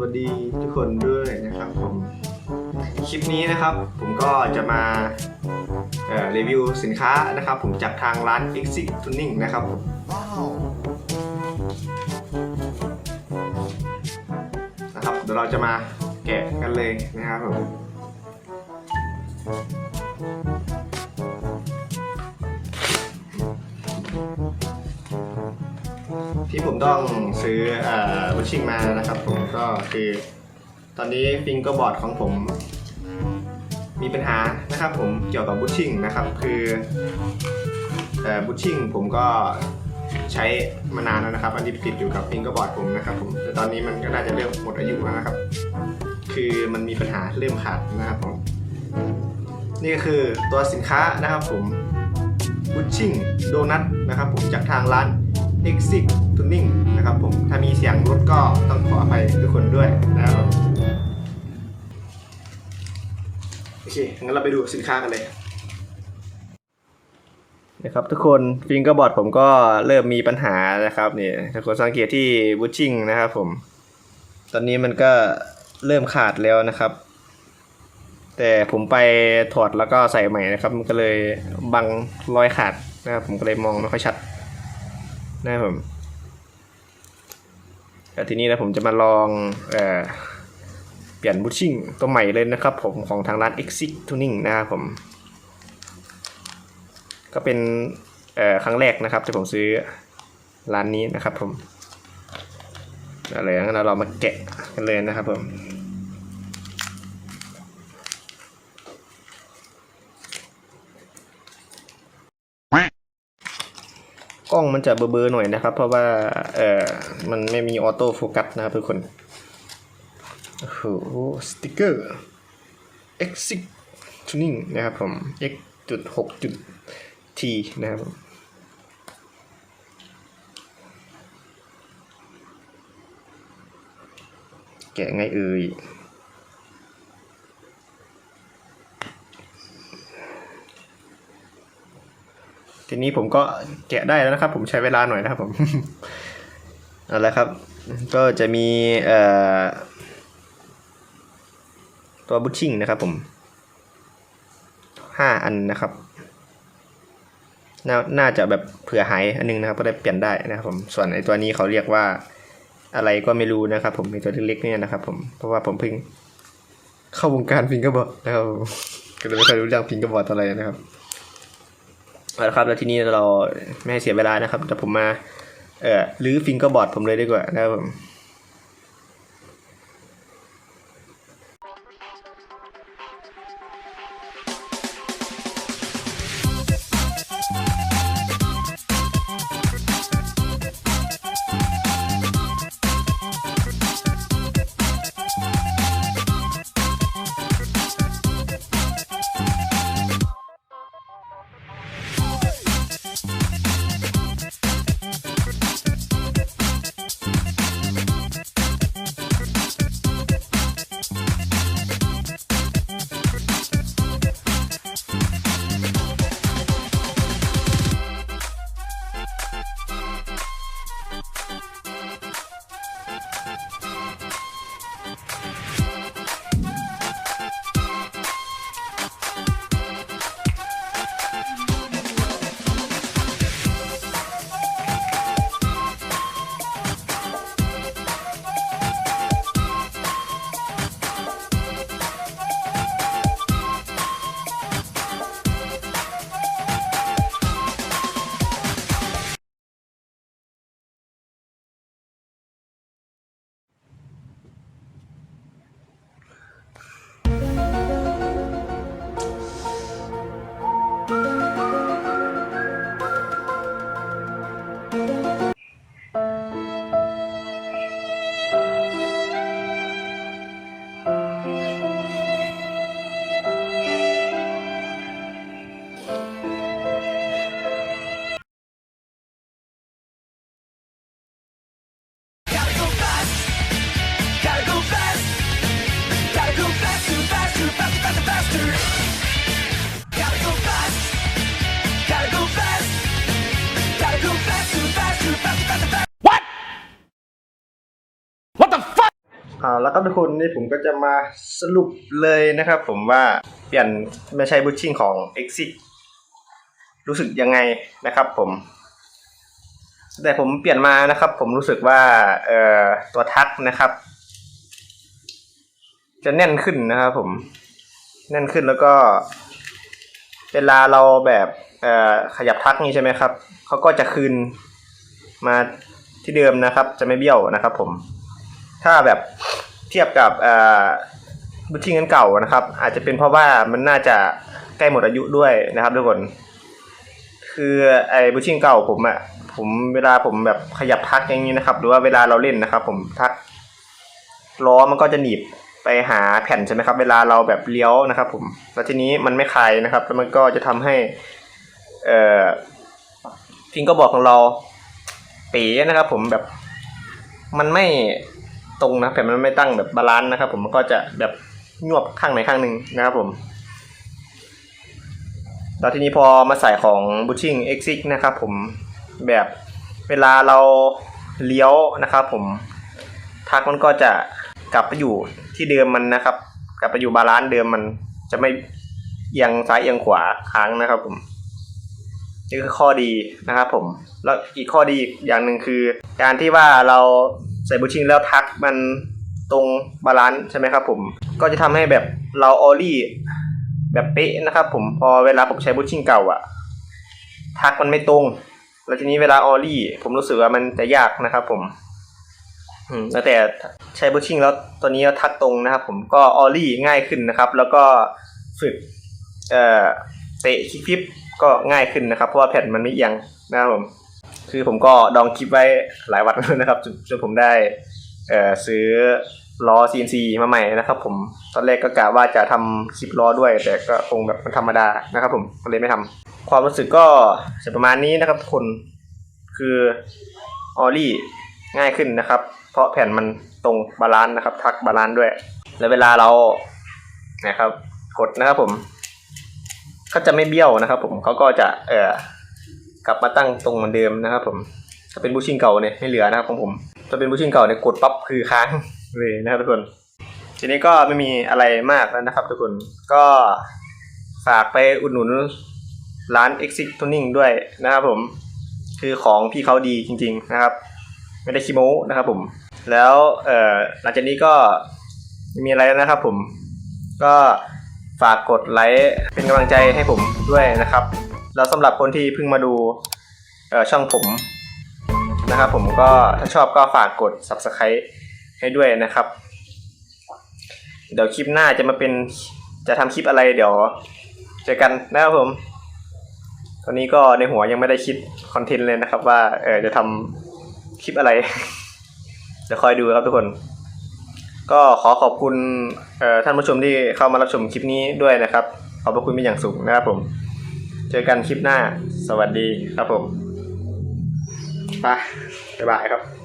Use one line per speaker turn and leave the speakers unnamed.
วัสดีทุกคนด้วยนะครับผมคลิปนี้นะครับ ผมก็จะมาเอ่อรีวิวสินค้านะครับ ผมจากทางร้าน Exit Tuning นะครับผมนะครับเดี๋ยวเราจะมาแกะกันเลยนะครับผม ที่ผมต้องซื้อเอ่อบูชิ่งมานะครับผมก็คือ ตอนนี้ฟิงเกอร์บอร์ดของผม มีปัญหานะครับผมเกี่ยวกับบูชชิ่งนะครับคือบูชชิ่งผมก็ใช้มานานแล้วนะครับ อันนี้ติดอยู่กับฟิงเกอร์บอร์ดผมนะครับผมแต่ตอนนี้มันก็น่าจะเริ่มหมดอายุแล้วนะครับ คือมันมีปัญหาเริ่มขาดนะครับผมนี่ก็คือตัวสินค้านะครับผมบูชชิ่งโดนัทนะครับผมจากทางร้าน Exit Tuning นะครับผม ถ้ามีเสียงรถก็ต้องขออภัยทุกคนด้วยนะครับโอเค งั้นเราไปดูสินค้ากันเลยนะครับทุกคนฟิงเกอร์บอร์ดผมก็เริ่มมีปัญหานะครับนี่ทุกคนสังเกตที่บูชชิ่งนะครับผม ตอนนี้มันก็เริ่มขาดแล้วนะครับ แต่ผมไปถอดแล้วก็ใส่ใหม่นะครับ มันก็เลยบังรอยขาดนะครับผมก็เลยมองไม่ค่อยชัด นะครับผมแต่ทีนี้นะผมจะมาลองเอ่อเปลี่ยนบูชชิ่งตัวใหม่เลยนะครับผมของทางร้าน Exit Tuning นะครับผม ก็เป็นเอ่อครั้งแรกนะครับที่ผมซื้อร้านนี้นะครับผมอาเลยงั้นเราเรามาแกะกันเลยนะครับผม ล้องมันจะเบลอๆหน่อยนะครับ เพราะว่าเออมันไม่มีออโต้โฟกัสนะครับทุกคนโอ้โหสติกเกอร์ exit tuning นะครับผม x จุดหกจุด t นะครับแกะไงเอ่ย ทีนี้ผมก็แกะได้แล้วนะครับ ผมใช้เวลาหน่อยนะครับผมเอาละครับ ก็จะมีเอ่อตัวบูชชิ่งนะครับผมห้าอันนะครับนน่าจะแบบเผื่อหายอันนึงนะครับก็ได้เปลี่ยนได้นะครับผมส่วนไอตัวนี้เขาเรียกว่าอะไรก็ไม่รู้นะครับ ผมในตัวเล็กๆเนี่ยนะครับ ผมเพราะว่าผมเพิ่งเข้าวงการพิงกอร์บอร์ดนะครับก็เลยไม่เคอยรู้เรื่องพิงกอร์บอร์ดอะไรนะครับ เอาละครับแล้วทีนี้เราไม่ให้เสียเวลานะครับแต่ผมมาเอ่อรื้อฟิงเกอร์บอร์ดผมเลยดีกว่านะครับผม อ่าแล้วก็ทุกคนนี่ผมก็จะมาสรุปเลยนะครับผมว่าเปลี่ยนไม่ใช่บูชชิ่งของ Exit รู้สึกยังไงนะครับผมแต่ผมเปลี่ยนมานะครับ ผมรู้สึกว่าเอ่อตัวทักนะครับ จะแน่นขึ้นนะครับผมแน่นขึ้นแล้วก็ เวลาเราแบบเอ่อขยับทักนี่ใช่ไหมครับเขาก็จะคืนมาที่เดิมนะครับ จะไม่เบี้ยวนะครับ ผม ถ้าแบบเทียบกับบูชชิ่งอันเก่านะครับ อาจจะเป็นเพราะว่ามันน่าจะใกล้หมดอายุด้วยนะครับทุกคนคือไอ้บูชชิ่งเก่าผมอะผมเวลาผมแบบขยับทักอย่างนี้นะครับ หรือว่าเวลาเราเล่นนะครับ ผมทักล้อมันก็จะหนีบไปหาแผ่นใช่ไหมครับ เวลาเราแบบเลี้ยวนะครับ ผมแล้วทีนี้มันไม่คลายนะครับ แล้วมันก็จะทำให้ เอ่อฟิงก็บอกของเราเป๋นะครับ ผมแบบมันไม่ ตรงนะแผ่นมันไม่ตั้งแบบบาลานซ์นะครับผมมันก็จะแบบยวบข้างไหนข้างหนึ่งนะครับผมแล้วทีนี้พอมาใส่ของ Bushing X6 นะครับผมแบบเวลาเราเลี้ยวนะครับผมทักมันก็จะกลับไปอยู่ที่เดิมมันนะครับ กลับไปอยู่บาลานซ์เดิมมันจะไม่เอียงซ้ายเอียงขวาค้างนะครับผมนี่คือข้อดีนะครับผม แล้วอีกข้อดีอีกอย่างหนึ่งคือ การที่ว่าเรา ใส่บูชิงแล้วทักมันตรงบาลานซ์ใช่ไหมครับผม ก็จะทำให้แบบเราออลลี่แบบเป๊ะนะครับผมพอเวลาผมใช้บูชิ่งเก่าอะทักมันไม่ตรง แล้วทีนี้เวลาออลลี่ผมรู้สึกว่ามันจะยากนะครับผมอืมแต่ใช้บูชิ่งแล้วตัวนี้ทักตรงนะครับผมก็ออลลี่ง่ายขึ้นนะครับ แล้วก็ฝึกเอ่อเตะคิกฟิปก็ง่ายขึ้นนะครับ เพราะว่าแผ่นมันไม่เอียงนะครับผม คือผมก็ดองคลิปไว้หลายวันแล้วนะครับจนจนผมได้เอ่อซื้อล้อ CNC มาใหม่นะครับ ผมตอนแรกก็กะว่าจะทำคลิปล้อด้วย แต่ก็คงแบบมันธรรมดานะครับ ผมก็เลยไม่ทำความรู้สึกก็จะประมาณนี้นะครับทุกคนคือออลี่ง่ายขึ้นนะครับ เพราะแผ่นมันตรงบาลานซ์นะครับ ทักบาลานซ์ด้วย แล้วเวลาเรานะครับ กดนะครับผม ก็จะไม่เบี้ยวนะครับ ผมเขาก็จะเอ่อ กลับมาตั้งตรงเหมือนเดิมนะครับผมถ้าเป็นบูชิ่งเก่าเนี่ยไม่เหลือนะครับของผมถ้าเป็นบูชิ่งเก่าเนี่ยกดปั๊บคือค้างเลยนะครับทุกคน ทีนี้ก็ไม่มีอะไรมากแล้วนะครับ ทุกคนก็ฝากไปอุดหนุนร้าน Exit Tuning ด้วยนะครับผมคือของพี่เขาดีจริง ๆนะครับ ไม่ได้คิโมนะครับผม แล้วเหลังจากนี้ก็ไม่มีอะไรแล้วนะครับผมก็ฝากกดไลค์เป็นกำลังใจให้ผมด้วยนะครับ แล้วสำหรับคนที่เพิ่งมาดูช่องผมนะครับผมก็ถ้าชอบก็ฝากกด subscribe ให้ด้วยนะครับ เดี๋ยวคลิปหน้าจะมาเป็นจะทำคลิปอะไรเดี๋ยวเจอกันนะครับผม ตอนนี้ก็ในหัวยังไม่ได้คิดคอนเทนต์เลยนะครับ ว่าเออจะทำคลิปอะไรเดี๋ยวคอยดูครับทุกคน ก็ขอขอบคุณท่านผู้ชมที่เข้ามารับชมคลิปนี้ด้วยนะครับ ขอบพระคุณเป็นอย่างสูงนะครับผม เจอกันคลิปหน้า สวัสดีครับผม ไปบ๊ายบายครับ